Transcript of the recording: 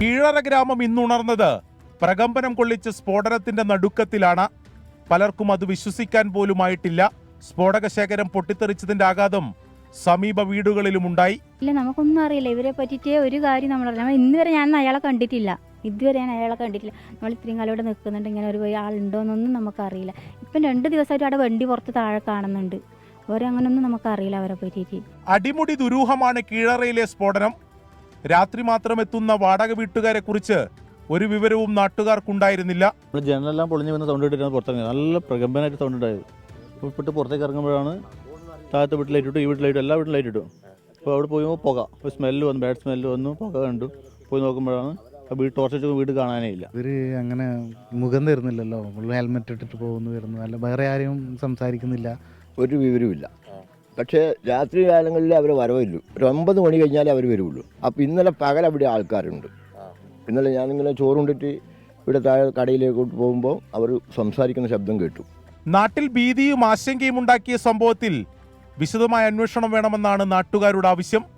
കീഴറ ഗ്രാമം ഇന്നുണർന്നത് പ്രകമ്പനം കൊള്ളിച്ച സ്ഫോടനത്തിന്റെ നടുക്കത്തിലാണ്. പലർക്കും അത് വിശ്വസിക്കാൻ പോലുമായിട്ടില്ല. സ്ഫോടക ശേഖരം പൊട്ടിത്തെറിച്ചതിന്റെ ആഘാതം സമീപ വീടുകളിലും ഉണ്ടായി ഇല്ല നമുക്കൊന്നും അറിയില്ല. ഇവരെ പറ്റിയിട്ടേ ഒരു കാര്യം നമ്മളറിയില്ല. നമ്മൾ ഇന്ന് വരെ ഞാൻ അയാളെ കണ്ടിട്ടില്ല. ഇതുവരെ ഞാൻ അയാളെ കണ്ടിട്ടില്ല. നമ്മൾ ഇത്രയും കാലം ഇവിടെ നിൽക്കുന്നുണ്ട്. ഇങ്ങനെ ഒരു ആളുണ്ടോയെന്നൊന്നും നമുക്കറിയില്ല. ഇപ്പം രണ്ട് ദിവസമായിട്ട് അവിടെ വണ്ടി പുറത്ത് താഴെ കാണുന്നുണ്ട്. അവരങ്ങനൊന്നും നമുക്കറിയില്ല അവരെ പറ്റിയിട്ട്. അടിമുടി ദുരൂഹമാണ് കീഴറയിലെ സ്ഫോടനം. രാത്രി മാത്രം എത്തുന്ന വാടക വീട്ടുകാരെ കുറിച്ച് ഒരു വിവരവും നാട്ടുകാർക്കുണ്ടായിരുന്നില്ല. ജനലെല്ലാം പൊളിഞ്ഞു വന്ന് സൗണ്ട് ഇട്ടിട്ടാണ് പുറത്തിറങ്ങി നല്ല പ്രകമ്പനായിട്ട് സൗണ്ട് ഉണ്ടായത്. ഉൾപ്പെട്ട് പുറത്തേക്ക് ഇറങ്ങുമ്പോഴാണ് താഴത്തെ ഇട്ടു ഈ വീട്ടിൽ ലൈറ്റ് എല്ലാ വീട്ടിലും ലൈറ്റ് ഇട്ടു. അപ്പോൾ അവിടെ പോയി പുക ഒരു സ്മെല്ല് വന്നു ബാഡ് സ്മെല്ല് വന്നു പുക കണ്ടു. പോയി നോക്കുമ്പോഴാണ് വീട് ടോർച്ച് വീട് കാണാനേ ഇല്ല. ഇവർ അങ്ങനെ മുഖം തരുന്നില്ലല്ലോ. ഹെൽമെറ്റ് ഇട്ടിട്ട് പോകുന്നു വരുന്നു. അല്ല വേറെ ആരെയും സംസാരിക്കുന്നില്ല. ഒരു വിവരവുമില്ല. പക്ഷേ രാത്രി കാലങ്ങളിൽ അവർ വരവില്ലു. ഒരു ഒമ്പത് മണി കഴിഞ്ഞാലേ അവർ വരുള്ളൂ അപ്പോൾ ഇന്നലെ പകൽ അവിടെ ആൾക്കാരുണ്ട്. ഇന്നലെ ഞാനിങ്ങനെ ചോറുണ്ടിട്ട് ഇവിടെ താഴെ കടയിലേക്ക് പോകുമ്പോൾ അവർ സംസാരിക്കുന്ന ശബ്ദം കേട്ടു. നാട്ടിൽ ഭീതിയും ആശങ്കയും ഉണ്ടാക്കിയ സംഭവത്തിൽ വിശദമായ അന്വേഷണം വേണമെന്നാണ് നാട്ടുകാരുടെ ആവശ്യം.